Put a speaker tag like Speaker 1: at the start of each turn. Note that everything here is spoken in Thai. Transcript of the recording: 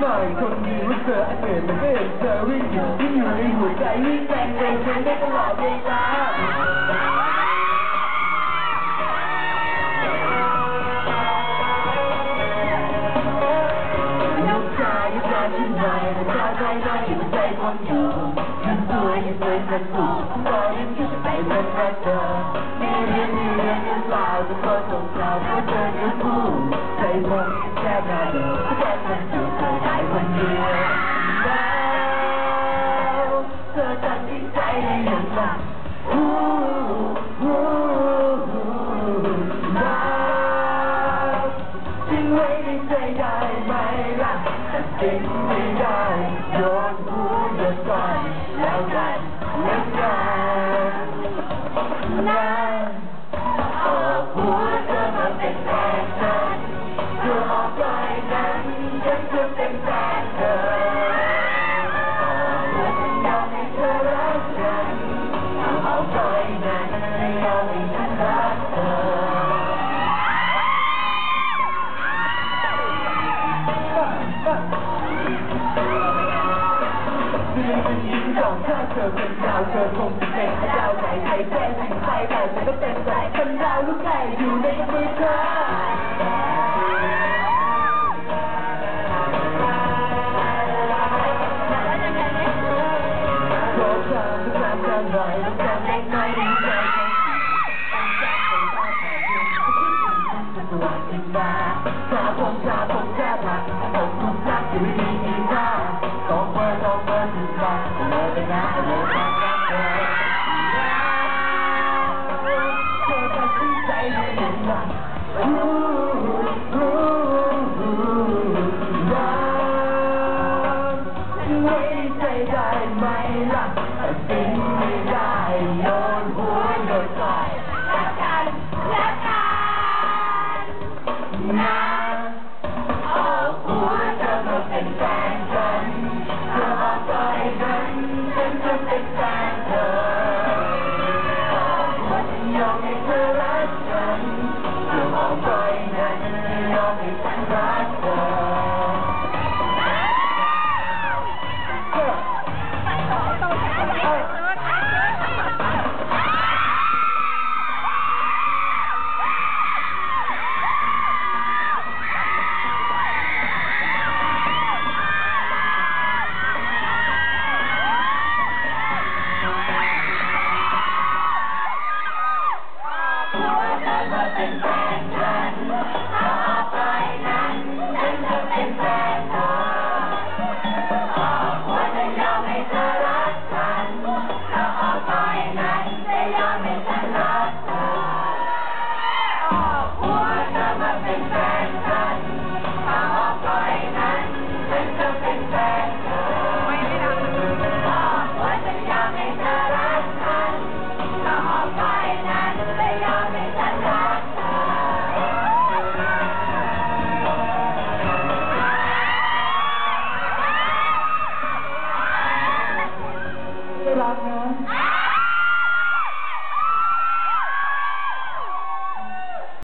Speaker 1: หน่อยคนดีว่าเธอเหนื่อยมั ไม่ได้โยนหูโยนก่อนแล้วกันแล้วกันนะออกหัวเธอมาเป็นแฟนฉันเธอออกไปนั้นฉันจะเป็นแฟนเธออ คือมันยิ้มสองถ้าเธอเป็นดาวเธอคงจะเป็นดาวไหนใครแจ้งถึงใครแต่ฉันก็เป็นใจเป็นดาวลูกไก่อยู่ในมือเธอขอความทุกามจำหน่อยทุกความเล็กน้อยดีใจตั้งใจเป็นตาแทนทุกวันที่มาชาผมชาผมชาผักผมทุกรักอยู่ดี ได้ไงฮู้ฮู้ฮู้รักไว้ใจได้ไหมล่ะสิ่งไม่ได้โยนหัวโยนใจ
Speaker 2: perfect
Speaker 1: time. and